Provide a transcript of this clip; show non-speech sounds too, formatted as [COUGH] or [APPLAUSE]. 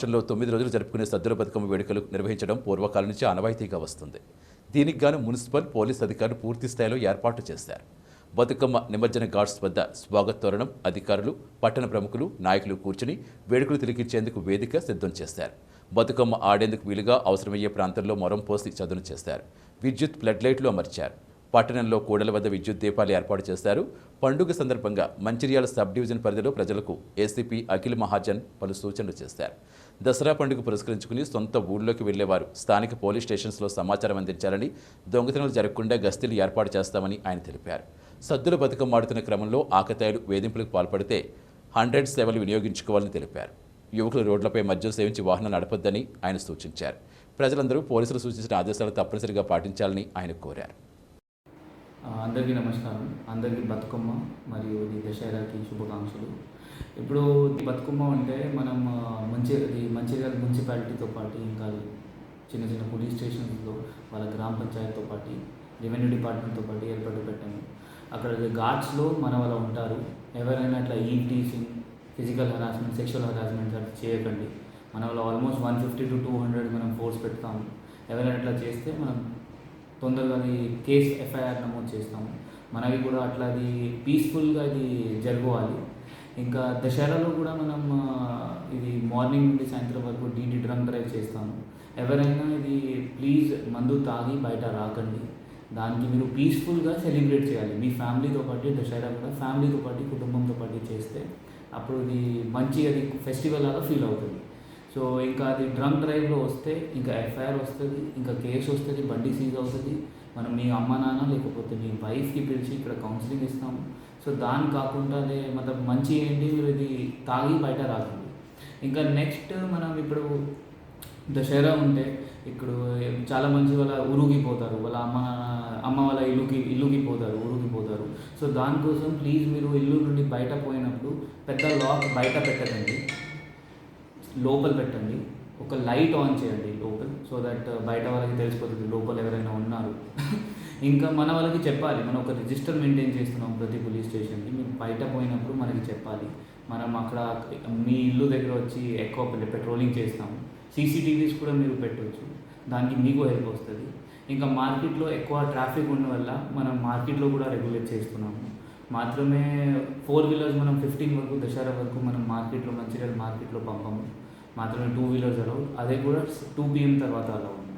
రాష్ట్రంలో తొమ్మిది రోజులు జరుపుకునే సద్దుల బతుకమ్మ వేడుకలు నిర్వహించడం పూర్వకాలం నుంచి ఆనవాయితీగా వస్తుంది. దీనికి గాను మున్సిపల్ పోలీస్ అధికారులు పూర్తి స్థాయిలో ఏర్పాటు చేశారు. బతుకమ్మ నిమజ్జన ఘాట్స్ వద్ద స్వాగత తోరణం అధికారులు పట్టణ ప్రముఖులు నాయకులు కూర్చుని వేడుకలు తిలకించేందుకు వేదిక సిద్ధం చేశారు. బతుకమ్మ ఆడేందుకు వీలుగా అవసరమయ్యే ప్రాంతంలో మొరం పోసి చదును చేశారు. విద్యుత్ ఫ్లడ్ లైట్లు అమర్చారు. పట్టణంలో కూడల వద్ద విద్యుత్ దీపాలు ఏర్పాటు చేశారు. పండుగ సందర్భంగా మంచిర్యాల సబ్ డివిజన్ పరిధిలో ప్రజలకు ఏసీపీ అఖిల్ మహాజన్ పలు సూచనలు చేశారు. దసరా పండుగ పురస్కరించుకుని సొంత ఊళ్ళోకి వెళ్ళేవారు స్థానిక పోలీస్ స్టేషన్స్లో సమాచారం అందించాలని దొంగతనాలు జరగకుండా గస్తీలు ఏర్పాటు చేస్తామని ఆయన తెలిపారు. సద్దుల బతుకం ఆడుతున్న క్రమంలో ఆకతాయిలు వేధింపులకు పాల్పడితే హండ్రెడ్ సేవలు వినియోగించుకోవాలని తెలిపారు. యువకులు రోడ్లపై మద్యం సేవించి వాహనాలు నడపొద్దని ఆయన సూచించారు. ప్రజలందరూ పోలీసులు సూచించిన ఆదేశాలు తప్పనిసరిగా పాటించాలని ఆయన కోరారు. అందరికీ నమస్కారం. అందరికీ బతుకమ్మ మరియు దశహరాకి శుభాకాంక్షలు. ఇప్పుడు బతుకమ్మ అంటే మనం మంచి ఈ మంచిర్యాల మున్సిపాలిటీతో పాటు ఇంకా చిన్న చిన్న పోలీస్ స్టేషన్స్లో వాళ్ళ గ్రామ పంచాయతీతో పాటు రెవెన్యూ డిపార్ట్మెంట్తో పాటు ఏర్పాటు పెట్టాము. అక్కడ ఘాట్స్లో మన వాళ్ళు ఉంటారు. ఎవరైనా అట్లా ఈ teaching physical harassment sexual harassment అట్లా చేయకండి. మన వాళ్ళు almost one fifty to two hundred మనం ఫోర్స్ పెడతాము. ఎవరైనా అట్లా చేస్తే మనం తొందరగా అది కేసు ఎఫ్ఐఆర్ నమోదు చేస్తాము. మనవి కూడా అట్లా అది పీస్ఫుల్గా అది జరగవాలి. ఇంకా దశరాలో కూడా మనం ఇది మార్నింగ్ నుండి సాయంత్రం వరకు డీటి డ్రంక్ డ్రైవ్ చేస్తాము. ఎవరైనా ఇది ప్లీజ్ మందు తాగి బయట రాకండి. దానికి మీరు పీస్ఫుల్గా సెలబ్రేట్ చేయాలి. మీ ఫ్యామిలీతో పాటు దసరా కూడా ఫ్యామిలీతో పాటు కుటుంబంతో పాటు చేస్తే అప్పుడు ఇది మంచి అది ఫెస్టివల్ లాగా ఫీల్ అవుతుంది. సో ఇంకా అది డ్రంక్ డ్రైవ్లో వస్తే ఇంకా ఎఫ్ఐఆర్ వస్తుంది ఇంకా కేసు వస్తుంది బండి సీజ్ అవుతుంది. మనం మీ అమ్మ నాన్న లేకపోతే మీ వైఫ్కి పిలిచి ఇక్కడ కౌన్సిలింగ్ ఇస్తాము సో దాని కాకుండా అదే మతలబ్ మంచి ఏంటి మీరు ఇది తాగి బయట రాకండి. ఇంకా నెక్స్ట్ మనం ఇప్పుడు దసరా ఉంటే ఇప్పుడు చాలా మంది వాళ్ళ ఉరుగిపోతారు వాళ్ళ అమ్మ అమ్మ వాళ్ళ ఇల్లుకి ఇల్లుకి పోతారు ఊరుగిపోతారు సో దానికోసం ప్లీజ్ మీరు ఇల్లు నుండి బయట పోయినప్పుడు పెద్ద లాక్ బయట పెట్టకండి. లోపల పెట్టండి. ఒక లైట్ ఆన్ చేయండి లోపల సో దట్ uh, బయట వాళ్ళకి తెలిసిపోతుంది లోపల ఎవరైనా ఉన్నారు. [LAUGHS] ఇంకా మన వాళ్ళకి చెప్పాలి మనం ఒక రిజిస్టర్ మెయింటైన్ చేస్తున్నాం ప్రతి పోలీస్ స్టేషన్కి మేము బయట పోయినప్పుడు మనకి చెప్పాలి. మనం అక్కడ మీ ఇల్లు దగ్గర వచ్చి ఎక్కువ పెట్రోలింగ్ చేస్తాము. సీసీటీవీస్ కూడా మీరు పెట్టవచ్చు దానికి మీకు హెల్ప్ వస్తుంది. ఇంకా మార్కెట్లో ఎక్కువ ట్రాఫిక్ ఉన్న వల్ల మనం మార్కెట్లో కూడా రెగ్యులేట్ చేస్తున్నాము. మాత్రమే ఫోర్ వీలర్స్ మనం ఫిఫ్టీన్ వరకు దసరా వరకు మనం మార్కెట్లో మంచిర్యాల మార్కెట్లో పంపము. మాత్రమే టూ వీలర్స్ అలౌడ్. అదే కూడా టూ పిఎం తర్వాత అలౌడ్.